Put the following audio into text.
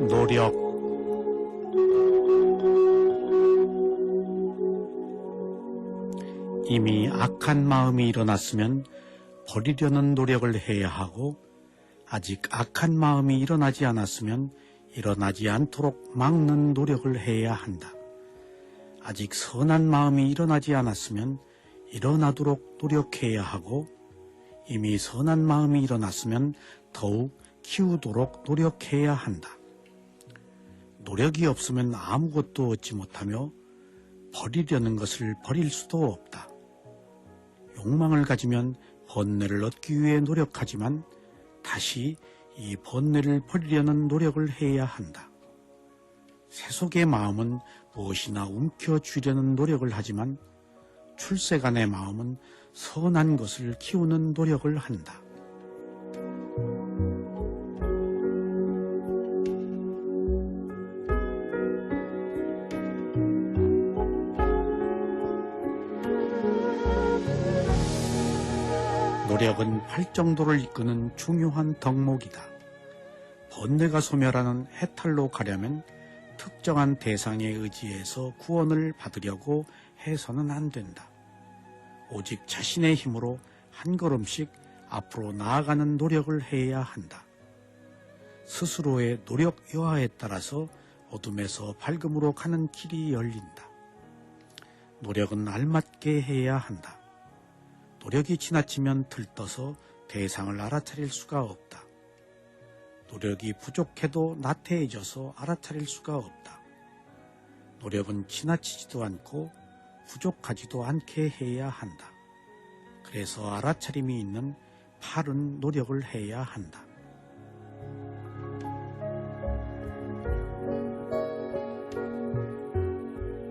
노력 이미 악한 마음이 일어났으면 버리려는 노력을 해야 하고 아직 악한 마음이 일어나지 않았으면 일어나지 않도록 막는 노력을 해야 한다. 아직 선한 마음이 일어나지 않았으면 일어나도록 노력해야 하고 이미 선한 마음이 일어났으면 더욱 키우도록 노력해야 한다. 노력이 없으면 아무것도 얻지 못하며 버리려는 것을 버릴 수도 없다. 욕망을 가지면 번뇌를 얻기 위해 노력하지만 다시 이 번뇌를 버리려는 노력을 해야 한다. 세속의 마음은 무엇이나 움켜쥐려는 노력을 하지만 출세간의 마음은 선한 것을 키우는 노력을 한다. 노력은 발정도를 이끄는 중요한 덕목이다. 번뇌가 소멸하는 해탈로 가려면 특정한 대상에 의지해서 구원을 받으려고 해서는 안 된다. 오직 자신의 힘으로 한 걸음씩 앞으로 나아가는 노력을 해야 한다. 스스로의 노력 여하에 따라서 어둠에서 밝음으로 가는 길이 열린다. 노력은 알맞게 해야 한다. 노력이 지나치면 들떠서 대상을 알아차릴 수가 없다. 노력이 부족해도 나태해져서 알아차릴 수가 없다. 노력은 지나치지도 않고 부족하지도 않게 해야 한다. 그래서 알아차림이 있는 바른 노력을 해야 한다.